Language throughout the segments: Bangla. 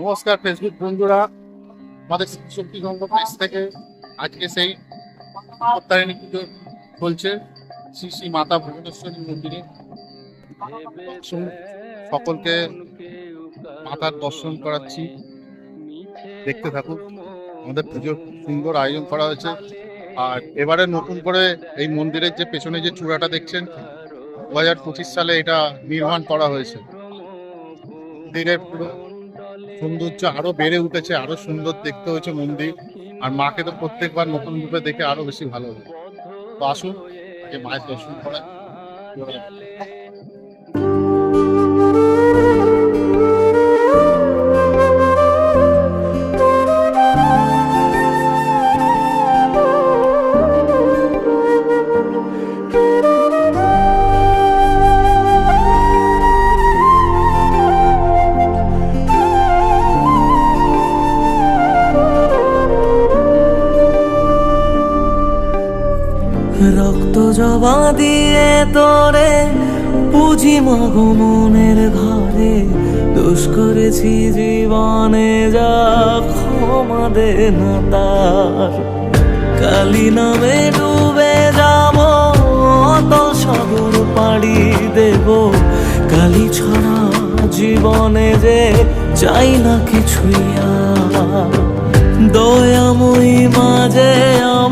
নমস্কার ফেসবুক বন্ধুরা। আমাদের শক্তিগঙ্গ প্রেস থেকে আজকে সেই উত্তরায়ণী পুজো চলছে। শ্রী শ্রী মাতা ভুবনেশ্বরী মন্দিরে। সকলকে মাতার দর্শন করাচ্ছি। দেখতে থাকুন, আমাদের পুজোর সুন্দর আয়োজন করা হয়েছে। আর এবারে নতুন করে এই মন্দিরের যে পেছনে যে চূড়াটা দেখছেন, দু সালে এটা নির্মাণ করা হয়েছে। মন্দিরের পুরো সৌন্দর্য আরও বেড়ে উঠেছে, আরও সুন্দর দেখতে হয়েছে মন্দির। আর মাকে তো প্রত্যেকবার নতুন রূপে দেখে আরও বেশি ভালো লাগে। তো আসুন মায়ের দর্শন করা জবা দিয়ে তোরে পুঁজি মাগো মনের ঘরে। দোষ করেছি জীবনে যা ক্ষমা দে না তার। কালি নামে ডুবে যাব, অতল সাগর পাড়ি দেব। কালি ছড়া জীবনে যে চাই না কিছুই দয়াময়ী মাঝে আমার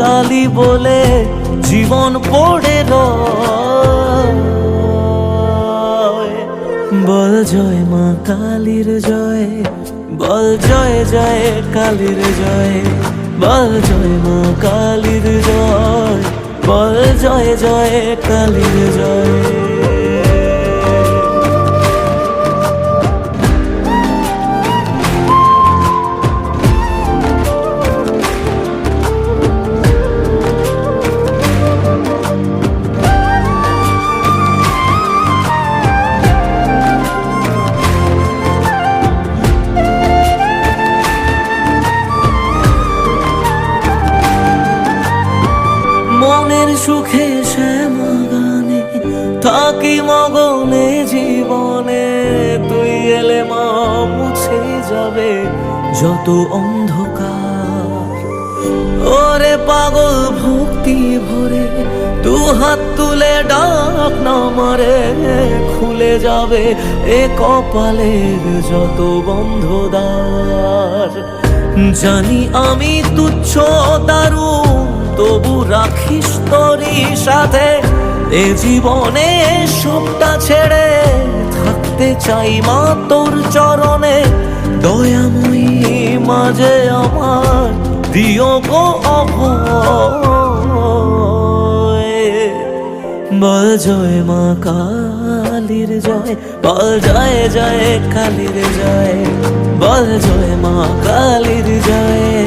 কালী বলে জীবন পড়ে বল জয় মা কালীর জয়, বল জয় জয় কালীর জয়, বল জয় মা কালীর জয়, বল জয় জয় কালীর জয়। থাকি মগনে জীবনে, তুই এলে মা মুছে যাবে যত অন্ধকার। ওরে পাগল ভক্তি ভরে, দু হাত তুলে ডাক না মারে, খুলে যাবে এ কপালের যত বন্ধ দ্বার জানি আমি তুচ্ছ, দারুণ, তবু রাখিস তোরই সাথে। এ জীবনে সবটা ছেড়ে থাকতে চাই মা তোর চরণে। দয়াময়ী মাঝে আমার দিও গো বল মা কালীর জয়, বল জয় জয় কালীর জয়। বল জয় মা কালীর জয়।